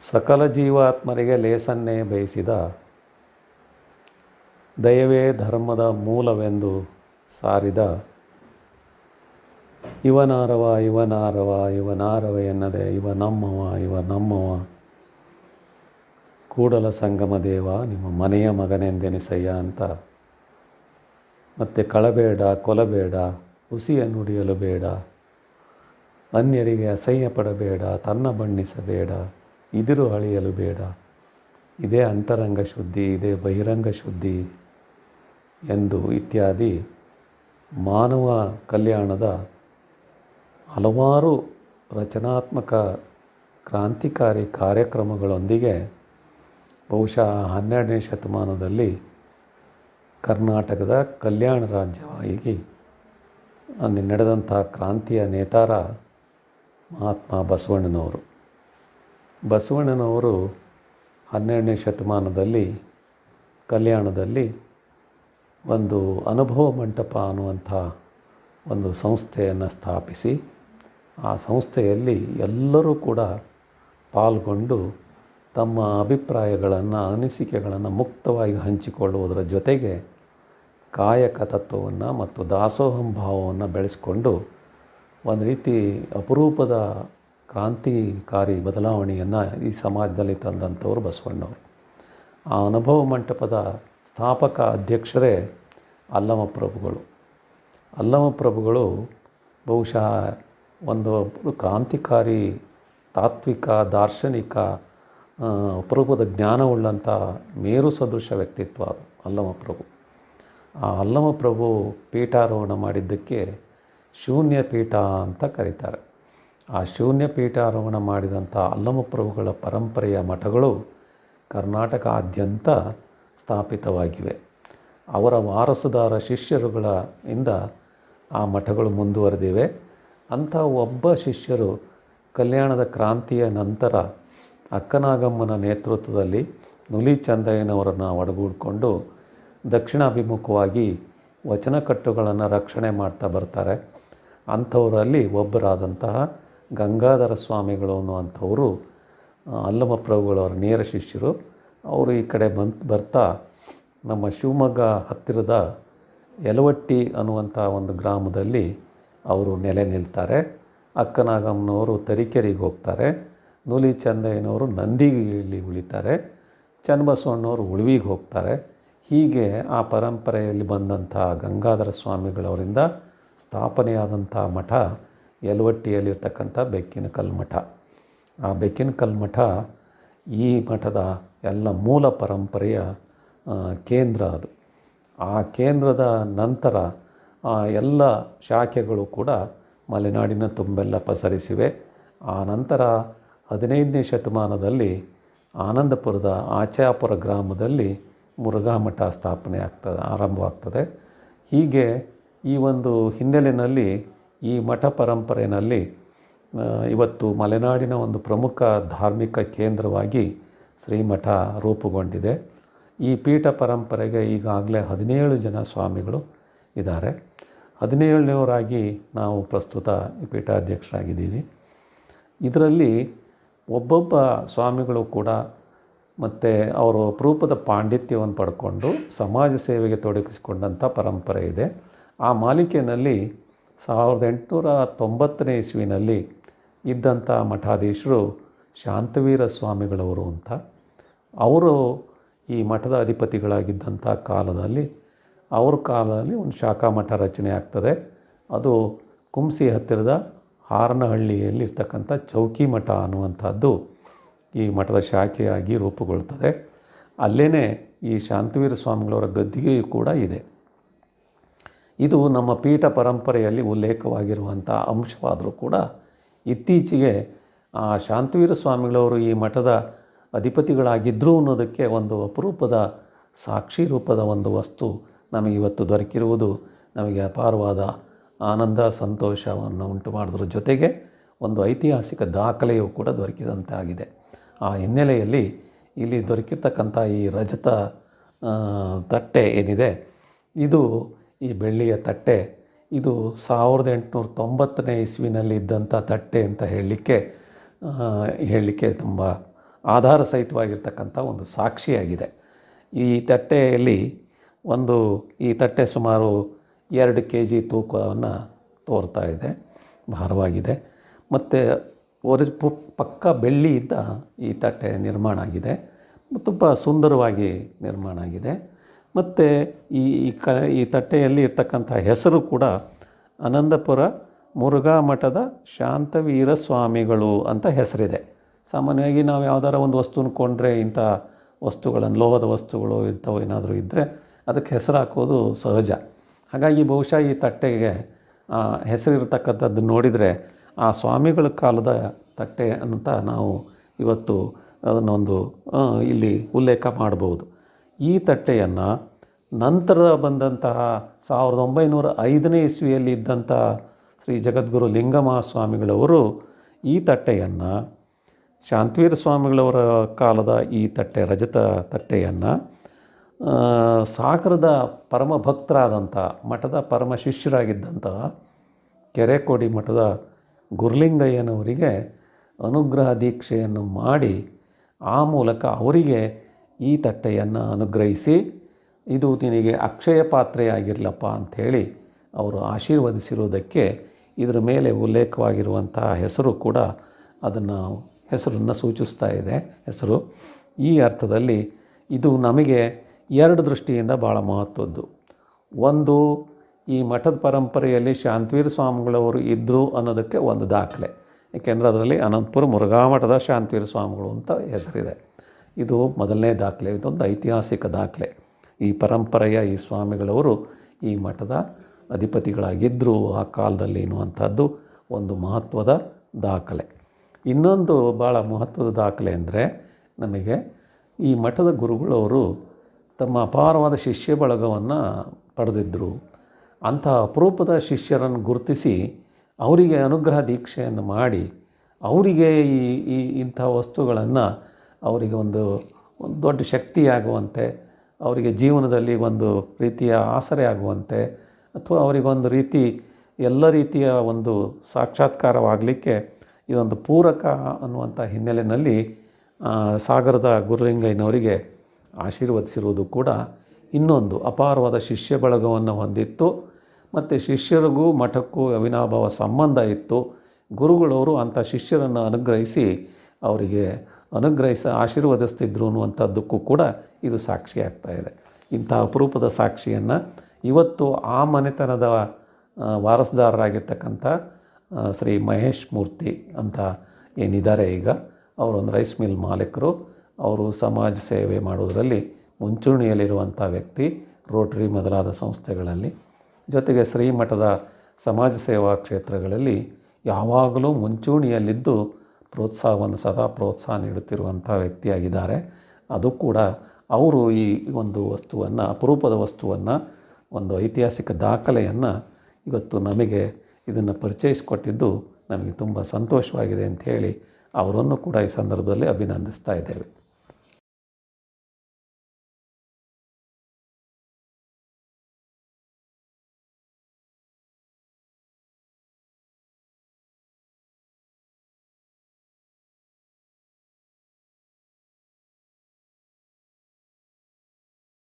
ಸಕಲ ಜೀವಾತ್ಮರಿಗೆ ಲೇಸನ್ನೇ ಬಯಸಿದ ದಯವೇ ಧರ್ಮದ ಮೂಲವೆಂದು ಸಾರಿದ ಇವನಾರವ ಇವನಾರವ ಇವನಾರವ ಎನ್ನದೆ ಇವ ನಮ್ಮವ ಇವ ನಮ್ಮವ ಕೂಡಲ ಸಂಗಮ ದೇವ, ನಿಮ್ಮ ಮನೆಯ ಮಗನೆಂದೆನಿಸಯ್ಯ ಅಂತ. ಮತ್ತು ಕಳಬೇಡ, ಕೊಲಬೇಡ ಹುಸಿಯ ನುಡಿಯಲು ಬೇಡ. ಅನ್ಯರಿಗೆ ಅಸಹ್ಯ ಪಡಬೇಡ ತನ್ನ ಬಣ್ಣಿಸಬೇಡ. ಇದಿರು ಅಳಿಯಲು ಬೇಡ. ಇದೇ ಅಂತರಂಗ ಶುದ್ಧಿ, ಇದೇ ಬಹಿರಂಗ ಶುದ್ಧಿ ಎಂದು ಇತ್ಯಾದಿ ಮಾನವ ಕಲ್ಯಾಣದ ಹಲವಾರು ರಚನಾತ್ಮಕ ಕ್ರಾಂತಿಕಾರಿ ಕಾರ್ಯಕ್ರಮಗಳೊಂದಿಗೆ ಬಹುಶಃ ಹನ್ನೆರಡನೇ ಶತಮಾನದಲ್ಲಿ ಕರ್ನಾಟಕದ ಕಲ್ಯಾಣ ರಾಜ್ಯವಾಗಿ ಅಲ್ಲಿ ನಡೆದಂಥ ಕ್ರಾಂತಿಯ ನೇತಾರ ಮಹಾತ್ಮ ಬಸವಣ್ಣನವರು. ಬಸವಣ್ಣನವರು ಹನ್ನೆರಡನೇ ಶತಮಾನದಲ್ಲಿ, ಕಲ್ಯಾಣದಲ್ಲಿ ಒಂದು ಅನುಭವ ಮಂಟಪ ಅನ್ನುವಂಥ ಒಂದು ಸಂಸ್ಥೆಯನ್ನು ಸ್ಥಾಪಿಸಿ, ಆ ಸಂಸ್ಥೆಯಲ್ಲಿ ಎಲ್ಲರೂ ಕೂಡ ಪಾಲ್ಗೊಂಡು ತಮ್ಮ ಅಭಿಪ್ರಾಯಗಳನ್ನು, ಅನಿಸಿಕೆಗಳನ್ನು ಮುಕ್ತವಾಗಿ ಹಂಚಿಕೊಳ್ಳುವುದರ ಜೊತೆಗೆ ಕಾಯಕ ತತ್ವವನ್ನು ಮತ್ತು ದಾಸೋಹಂ ಭಾವವನ್ನು ಬೆಳೆಸ್ಕೊಂಡು ಒಂದು ರೀತಿ ಅಪರೂಪದ ಕ್ರಾಂತಿಕಾರಿ ಬದಲಾವಣೆಯನ್ನು ಈ ಸಮಾಜದಲ್ಲಿ ತಂದಂಥವ್ರು ಬಸವಣ್ಣವರು. ಆ ಅನುಭವ ಮಂಟಪದ ಸ್ಥಾಪಕ ಅಧ್ಯಕ್ಷರೇ ಅಲ್ಲಮ ಪ್ರಭುಗಳು ಅಲ್ಲಮ ಪ್ರಭುಗಳು ಬಹುಶಃ ಒಂದು ಕ್ರಾಂತಿಕಾರಿ ತಾತ್ವಿಕ, ದಾರ್ಶನಿಕ ಅಪರೂಪದ ಜ್ಞಾನವುಳ್ಳಂಥ ಮೇರು ಸದೃಶ ವ್ಯಕ್ತಿತ್ವ ಅದು ಅಲ್ಲಮ ಪ್ರಭು ಆ ಅಲ್ಲಮ ಪ್ರಭು ಪೀಠಾರೋಹಣ ಮಾಡಿದ್ದಕ್ಕೆ ಶೂನ್ಯ ಪೀಠ ಅಂತ ಕರೀತಾರೆ. ಆ ಶೂನ್ಯ ಪೀಠಾರೋಹಣ ಮಾಡಿದಂಥ ಅಲ್ಲಮ ಪ್ರಭುಗಳ ಪರಂಪರೆಯ ಮಠಗಳು ಕರ್ನಾಟಕಾದ್ಯಂತ ಸ್ಥಾಪಿತವಾಗಿವೆ. ಅವರ ವಾರಸುದಾರ ಶಿಷ್ಯರುಗಳ ಇಂದ ಆ ಮಠಗಳು ಮುಂದುವರೆದಿವೆ. ಅಂಥ ಒಬ್ಬ ಶಿಷ್ಯರು ಕಲ್ಯಾಣದ ಕ್ರಾಂತಿಯ ನಂತರ ಅಕ್ಕನಾಗಮ್ಮನ ನೇತೃತ್ವದಲ್ಲಿ ನುಲಿ ಚಂದಯ್ಯನವರನ್ನು ಒಡಗೂಡಿಕೊಂಡು ದಕ್ಷಿಣಾಭಿಮುಖವಾಗಿ ವಚನಕಟ್ಟುಗಳನ್ನು ರಕ್ಷಣೆ ಮಾಡ್ತಾ ಬರ್ತಾರೆ. ಅಂಥವರಲ್ಲಿ ಒಬ್ಬರಾದಂತಹ ಗಂಗಾಧರ ಸ್ವಾಮಿಗಳು ಅನ್ನುವಂಥವರು ಅಲ್ಲಮ ಪ್ರಭುಗಳವರ ನೇರ ಶಿಷ್ಯರು, ಅವರು ಈ ಕಡೆ ಬರ್ತಾ ನಮ್ಮ ಶಿವಮೊಗ್ಗ ಹತ್ತಿರದ ಯಲವಟ್ಟಿ ಅನ್ನುವಂಥ ಒಂದು ಗ್ರಾಮದಲ್ಲಿ ಅವರು ನೆಲೆ ನಿಲ್ತಾರೆ. ಅಕ್ಕನಾಗಮ್ಮನವರು ತರೀಕೆರೆಗೆ ಹೋಗ್ತಾರೆ. ನೂಲಿ ಚಂದಯ್ಯನವರು ನಂದಿಗಿಲಿ ಉಳಿತಾರೆ. ಚನ್ನಬಸವಣ್ಣವರು ಉಳುವಿಗೆ ಹೋಗ್ತಾರೆ. ಹೀಗೆ ಆ ಪರಂಪರೆಯಲ್ಲಿ ಬಂದಂಥ ಗಂಗಾಧರ ಸ್ವಾಮಿಗಳವರಿಂದ ಸ್ಥಾಪನೆಯಾದಂಥ ಮಠ ಯಲವಟ್ಟಿಯಲ್ಲಿರ್ತಕ್ಕಂಥ ಬೆಕ್ಕಿನ ಕಲ್ಮಠ. ಆ ಬೆಕ್ಕಿನ ಕಲ್ಮಠ ಈ ಮಠದ ಎಲ್ಲ ಮೂಲ ಪರಂಪರೆಯ ಕೇಂದ್ರ ಅದು. ಆ ಕೇಂದ್ರದ ನಂತರ ಎಲ್ಲ ಶಾಖೆಗಳು ಕೂಡ ಮಲೆನಾಡಿನ ತುಂಬೆಲ್ಲ ಪಸರಿಸಿವೆ. ಆ ನಂತರ ಹದಿನೈದನೇ ಶತಮಾನದಲ್ಲಿ ಆನಂದಪುರದ ಆಚಾಪುರ ಗ್ರಾಮದಲ್ಲಿ ಮುರುಘಾ ಮಠ ಸ್ಥಾಪನೆ ಆಗ್ತದೆ ಆರಂಭವಾಗ್ತದೆ. ಹೀಗೆ ಈ ಒಂದು ಹಿನ್ನೆಲೆಯಲ್ಲಿ ಈ ಮಠ ಪರಂಪರೆಯಲ್ಲಿ ಇವತ್ತು ಮಲೆನಾಡಿನ ಒಂದು ಪ್ರಮುಖ ಧಾರ್ಮಿಕ ಕೇಂದ್ರವಾಗಿ ಶ್ರೀಮಠ ರೂಪುಗೊಂಡಿದೆ. ಈ ಪೀಠ ಪರಂಪರೆಗೆ ಈಗಾಗಲೇ ಹದಿನೇಳು ಜನ ಸ್ವಾಮಿಗಳು ಇದ್ದಾರೆ. ಹದಿನೇಳನೇವರಾಗಿ ನಾವು ಪ್ರಸ್ತುತ ಪೀಠಾಧ್ಯಕ್ಷರಾಗಿದ್ದೀವಿ. ಇದರಲ್ಲಿ ಒಬ್ಬೊಬ್ಬ ಸ್ವಾಮಿಗಳು ಕೂಡ ಮತ್ತು ಅವರು ಅಪರೂಪದ ಪಾಂಡಿತ್ಯವನ್ನು ಪಡ್ಕೊಂಡು ಸಮಾಜ ಸೇವೆಗೆ ತೊಡಗಿಸಿಕೊಂಡಂಥ ಪರಂಪರೆ ಇದೆ. ಆ ಮಾಲಿಕೆಯಲ್ಲಿ ಸಾವಿರದ ಎಂಟುನೂರ ತೊಂಬತ್ತನೇ ಇಸ್ವಿನಲ್ಲಿ ಇದ್ದಂಥ ಮಠಾಧೀಶರು ಶಾಂತವೀರ ಸ್ವಾಮಿಗಳವರು ಅಂತ. ಅವರು ಈ ಮಠದ ಅಧಿಪತಿಗಳಾಗಿದ್ದಂಥ ಕಾಲದಲ್ಲಿ, ಅವ್ರ ಕಾಲದಲ್ಲಿ ಒಂದು ಶಾಖಾ ಮಠ ರಚನೆ ಆಗ್ತದೆ. ಅದು ಕುಂಸಿ ಹತ್ತಿರದ ಹಾರನಹಳ್ಳಿಯಲ್ಲಿ ಇರ್ತಕ್ಕಂಥ ಚೌಕಿ ಮಠ ಅನ್ನುವಂಥದ್ದು ಈ ಮಠದ ಶಾಖೆಯಾಗಿ ರೂಪುಗೊಳ್ತದೆ. ಅಲ್ಲೇ ಈ ಶಾಂತವೀರ ಸ್ವಾಮಿಗಳವರ ಗದ್ದಿಗೆಯೂ ಕೂಡ ಇದೆ. ಇದು ನಮ್ಮ ಪೀಠ ಪರಂಪರೆಯಲ್ಲಿ ಉಲ್ಲೇಖವಾಗಿರುವಂಥ ಅಂಶವಾದರೂ ಕೂಡ ಇತ್ತೀಚೆಗೆ, ಆ, ಶಾಂತವೀರ ಸ್ವಾಮಿಗಳವರು ಈ ಮಠದ ಅಧಿಪತಿಗಳಾಗಿದ್ದರು ಅನ್ನೋದಕ್ಕೆ ಒಂದು ಅಪರೂಪದ ಸಾಕ್ಷಿ ರೂಪದ ಒಂದು ವಸ್ತು ನಮಗೆ ಇವತ್ತು ದೊರಕಿರುವುದು. ನಮಗೆ ಅಪಾರವಾದ ಆನಂದ, ಸಂತೋಷವನ್ನು ಉಂಟು ಮಾಡಿದ್ರ ಜೊತೆಗೆ ಒಂದು ಐತಿಹಾಸಿಕ ದಾಖಲೆಯೂ ಕೂಡ ದೊರಕಿದಂತಾಗಿದೆ. ಆ ಹಿನ್ನೆಲೆಯಲ್ಲಿ ಇಲ್ಲಿ ದೊರಕಿರ್ತಕ್ಕಂಥ ಈ ರಜತ ತಟ್ಟೆ ಏನಿದೆ, ಇದು ಈ ಬೆಳ್ಳಿಯ ತಟ್ಟೆ, ಇದು ಸಾವಿರದ ಎಂಟುನೂರ ತೊಂಬತ್ತನೇ ಇಸ್ವಿನಲ್ಲಿ ಇದ್ದಂಥ ತಟ್ಟೆ ಅಂತ ಹೇಳಲಿಕ್ಕೆ ಹೇಳಲಿಕ್ಕೆ ತುಂಬ ಆಧಾರ ಸಹಿತವಾಗಿರ್ತಕ್ಕಂಥ ಒಂದು ಸಾಕ್ಷಿಯಾಗಿದೆ. ಈ ತಟ್ಟೆಯಲ್ಲಿ ಒಂದು, ಈ ತಟ್ಟೆ ಸುಮಾರು ಎರಡು ಕೆ ಜಿ ತೂಕವನ್ನು ತೋರ್ತಾ ಇದೆ, ಭಾರವಾಗಿದೆ. ಮತ್ತು ಒರಿ ಪಕ್ಕ ಬೆಳ್ಳಿಯಿಂದ ಈ ತಟ್ಟೆ ನಿರ್ಮಾಣ ಆಗಿದೆ. ತುಂಬ ಸುಂದರವಾಗಿ ನಿರ್ಮಾಣ ಆಗಿದೆ. ಮತ್ತು ಈ ಕ, ಈ ತಟ್ಟೆಯಲ್ಲಿ ಇರ್ತಕ್ಕಂಥ ಹೆಸರು ಕೂಡ ಅನಂದಪುರ ಮುರುಘಾ ಮಠದ ಶಾಂತವೀರ ಸ್ವಾಮಿಗಳು ಅಂತ ಹೆಸರಿದೆ. ಸಾಮಾನ್ಯವಾಗಿ ನಾವು ಯಾವ್ದಾರ ಒಂದು ವಸ್ತುನ ಕೊಂಡ್ರೆ ಇಂಥ ವಸ್ತುಗಳನ್ನು, ಲೋಹದ ವಸ್ತುಗಳು ಇಂಥವು ಏನಾದರೂ ಇದ್ದರೆ ಅದಕ್ಕೆ ಹೆಸರು ಹಾಕೋದು ಸಹಜ. ಹಾಗಾಗಿ ಬಹುಶಃ ಈ ತಟ್ಟೆಗೆ ಹೆಸರಿರ್ತಕ್ಕಂಥದ್ದು ನೋಡಿದರೆ ಆ ಸ್ವಾಮಿಗಳ ಕಾಲದ ತಟ್ಟೆ ಅಂತ ನಾವು ಇವತ್ತು ಅದನ್ನೊಂದು ಇಲ್ಲಿ ಉಲ್ಲೇಖ ಮಾಡ್ಬೋದು. ಈ ತಟ್ಟೆಯನ್ನು ನಂತರ ಬಂದಂತಹ ಸಾವಿರದ ಒಂಬೈನೂರ ಐದನೇ ಇಸ್ವಿಯಲ್ಲಿ ಇದ್ದಂತಹ ಶ್ರೀ ಜಗದ್ಗುರು ಲಿಂಗಮಹಾಸ್ವಾಮಿಗಳವರು ಈ ತಟ್ಟೆಯನ್ನು, ಶಾಂತವೀರ ಸ್ವಾಮಿಗಳವರ ಕಾಲದ ಈ ತಟ್ಟೆ, ರಜತ ತಟ್ಟೆಯನ್ನು ಸಾಗರದ ಪರಮ ಭಕ್ತರಾದಂಥ ಮಠದ ಪರಮ ಶಿಷ್ಯರಾಗಿದ್ದಂತಹ ಕೆರೆಕೋಡಿ ಮಠದ ಗುರುಲಿಂಗಯ್ಯನವರಿಗೆ ಅನುಗ್ರಹ ದೀಕ್ಷೆಯನ್ನು ಮಾಡಿ ಆ ಮೂಲಕ ಅವರಿಗೆ ಈ ತಟ್ಟೆಯನ್ನು ಅನುಗ್ರಹಿಸಿ, ಇದು ನಿನಗೆ ಅಕ್ಷಯ ಪಾತ್ರೆಯಾಗಿರಲಪ್ಪ ಅಂಥೇಳಿ ಅವರು ಆಶೀರ್ವದಿಸಿರುವುದಕ್ಕೆ ಇದರ ಮೇಲೆ ಉಲ್ಲೇಖವಾಗಿರುವಂತಹ ಹೆಸರು ಕೂಡ ಅದನ್ನು, ಹೆಸರನ್ನು ಸೂಚಿಸ್ತಾ ಇದೆ. ಹೆಸರು, ಈ ಅರ್ಥದಲ್ಲಿ ಇದು ನಮಗೆ ಎರಡು ದೃಷ್ಟಿಯಿಂದ ಭಾಳ ಮಹತ್ವದ್ದು. ಒಂದು, ಈ ಮಠದ ಪರಂಪರೆಯಲ್ಲಿ ಶಾಂತವೀರ ಸ್ವಾಮಿಗಳವರು ಇದ್ದರು ಅನ್ನೋದಕ್ಕೆ ಒಂದು ದಾಖಲೆ. ಏಕೆಂದರೆ ಅದರಲ್ಲಿ ಅನಂತಪುರ ಮುರುಘಾ ಮಠದ ಶಾಂತವೀರ ಸ್ವಾಮಿಗಳು ಅಂತ ಹೆಸರಿದೆ. ಇದು ಮೊದಲನೇ ದಾಖಲೆ, ಇದೊಂದು ಐತಿಹಾಸಿಕ ದಾಖಲೆ. ಈ ಪರಂಪರೆಯ ಈ ಸ್ವಾಮಿಗಳವರು ಈ ಮಠದ ಅಧಿಪತಿಗಳಾಗಿದ್ದರು ಆ ಕಾಲದಲ್ಲಿ ಎನ್ನುವಂಥದ್ದು ಒಂದು ಮಹತ್ವದ ದಾಖಲೆ. ಇನ್ನೊಂದು ಭಾಳ ಮಹತ್ವದ ದಾಖಲೆ ಅಂದರೆ ನಮಗೆ ಈ ಮಠದ ಗುರುಗಳವರು ತಮ್ಮ ಅಪಾರವಾದ ಶಿಷ್ಯ ಬಳಗವನ್ನು ಪಡೆದಿದ್ದರು ಅಂಥ ಅಪರೂಪದ ಶಿಷ್ಯರನ್ನು ಗುರುತಿಸಿ ಅವರಿಗೆ ಅನುಗ್ರಹ ದೀಕ್ಷೆಯನ್ನು ಮಾಡಿ ಅವರಿಗೆ ಈ ಈ ಇಂಥ ವಸ್ತುಗಳನ್ನು ಅವರಿಗೆ ಒಂದು ಒಂದು ದೊಡ್ಡ ಶಕ್ತಿಯಾಗುವಂತೆ, ಅವರಿಗೆ ಜೀವನದಲ್ಲಿ ಒಂದು ರೀತಿಯ ಆಸರೆ ಆಗುವಂತೆ, ಅಥವಾ ಅವರಿಗೊಂದು ರೀತಿ, ಎಲ್ಲ ರೀತಿಯ ಒಂದು ಸಾಕ್ಷಾತ್ಕಾರವಾಗಲಿಕ್ಕೆ ಇದೊಂದು ಪೂರಕ ಅನ್ನುವಂಥ ಹಿನ್ನೆಲೆಯಲ್ಲಿ ಸಾಗರದ ಗುರುಲಿಂಗಯ್ಯನವರಿಗೆ ಆಶೀರ್ವದಿಸಿರುವುದು ಕೂಡ ಇನ್ನೊಂದು ಅಪಾರವಾದ ಶಿಷ್ಯ ಬಳಗವನ್ನು ಹೊಂದಿತ್ತು. ಮತ್ತು ಶಿಷ್ಯರಿಗೂ ಮಠಕ್ಕೂ ಅವಿನಾಭಾವ ಸಂಬಂಧ ಇತ್ತು. ಗುರುಗಳವರು ಅಂಥ ಶಿಷ್ಯರನ್ನು ಅನುಗ್ರಹಿಸಿ ಅವರಿಗೆ ಅನುಗ್ರಹಿಸ, ಆಶೀರ್ವದಿಸ್ತಿದ್ರು ಅನ್ನುವಂಥದ್ದಕ್ಕೂ ಕೂಡ ಇದು ಸಾಕ್ಷಿಯಾಗ್ತಾ ಇದೆ. ಇಂಥ ಅಪರೂಪದ ಸಾಕ್ಷಿಯನ್ನು ಇವತ್ತು ಆ ಮನೆತನದ ವಾರಸುದಾರರಾಗಿರ್ತಕ್ಕಂಥ ಶ್ರೀ ಮಹೇಶ್ ಮೂರ್ತಿ ಅಂತ ಏನಿದ್ದಾರೆ ಈಗ ಅವರೊಂದು ರೈಸ್ ಮಿಲ್ ಮಾಲೀಕರು. ಅವರು ಸಮಾಜ ಸೇವೆ ಮಾಡುವುದರಲ್ಲಿ ಮುಂಚೂಣಿಯಲ್ಲಿರುವಂಥ ವ್ಯಕ್ತಿ, ರೋಟರಿ ಮೊದಲಾದ ಸಂಸ್ಥೆಗಳಲ್ಲಿ. ಜೊತೆಗೆ ಶ್ರೀಮಠದ ಸಮಾಜ ಸೇವಾ ಕ್ಷೇತ್ರಗಳಲ್ಲಿ ಯಾವಾಗಲೂ ಮುಂಚೂಣಿಯಲ್ಲಿದ್ದು ಪ್ರೋತ್ಸಾಹವನ್ನು ಸದಾ ಪ್ರೋತ್ಸಾಹ ನೀಡುತ್ತಿರುವಂಥ ವ್ಯಕ್ತಿಯಾಗಿದ್ದಾರೆ. ಅದು ಕೂಡ ಅವರು ಈ ಒಂದು ವಸ್ತುವನ್ನು, ಅಪರೂಪದ ವಸ್ತುವನ್ನು, ಒಂದು ಐತಿಹಾಸಿಕ ದಾಖಲೆಯನ್ನು ಇವತ್ತು ನಮಗೆ ಇದನ್ನು ಪರಿಚಯಿಸಿಕೊಟ್ಟಿದ್ದು ನಮಗೆ ತುಂಬ ಸಂತೋಷವಾಗಿದೆ ಅಂತ ಹೇಳಿ ಅವರನ್ನು ಕೂಡ ಈ ಸಂದರ್ಭದಲ್ಲಿ ಅಭಿನಂದಿಸ್ತಾ ಇದ್ದೇವೆ.